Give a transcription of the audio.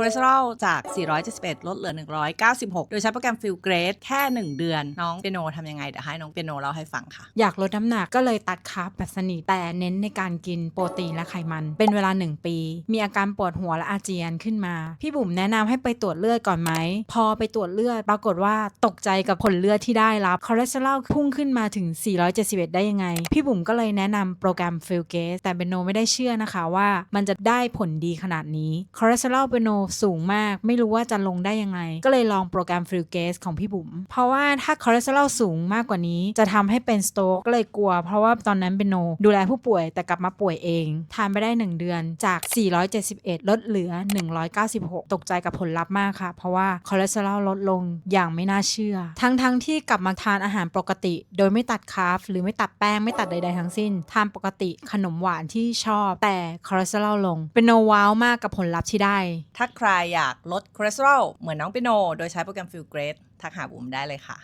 อเลสเตอรอลจาก 471 ลดเหลือ 196 โดยใช้โปรแกรมฟิลเกรดแค่ 1 เดือน น้องเปียโนทำยังไง เดี๋ยวให้น้องเปียโนเล่าให้ฟังค่ะ อยากลดน้ำหนักก็เลยตัดคาร์บแบบสนิทแต่เน้นในการกินโปรตีนและไขมัน เป็นเวลา 1 ปี มีอาการปวดหัวและอาเจียนขึ้นมา พี่บุ๋มแนะนำให้ไปตรวจเลือดก่อนไหม พอไปตรวจเลือดปรากฏว่าตกใจกับผลเลือดที่ได้รับคอเลสเตอรอลพุ่งขึ้นมาถึง 471 ได้ยังไง พี่บุ๋มก็เลยแนะนำโปรแกรมฟิลเกสแต่เบนโนไม่ได้เชื่อนะคะว่า มันจะได้ผลดีขนาดนี้คอเลสเตอรอลเบนโนสูงมาก ไม่รู้ว่าจะลงได้ยังไง ก็เลยลองโปรแกรมฟิลเกสของพี่บุ๋มเพราะว่าถ้าคอเลสเตอรอลสูงมากกว่านี้จะทำให้เป็นสโตรกก็เลยกลัว เพราะว่าตอนนั้นเบนโน ดูแลผู้ป่วยแต่กลับมาป่วยเอง ทานไปได้ 1 เดือนจาก 471 ลดเหลือ 196 ตกใจกับผลลัพธ์มากค่ะ เพราะว่าคอเลสเตอรอลลดลงอย่างไม่น่าเชื่อ ทั้งๆทที่กลับมาทานอาหารปกติ โดยไม่ตัดคาร์บหรือไม่ตัดแป้งไม่ตัดใดๆทั้งสิ้น ทานปกติขนมหวานที่ชอบ แต่คอเลสเตอรอลลง เป็นโนว้าวมากกับผลลัพธ์ที่ได้ ถ้าใครอยากลดคอเลสเตอรอลเหมือนน้องเปียโน โดยใช้โปรแกรมฟิลเกรดทักหาบุ๋มได้เลยค่ะ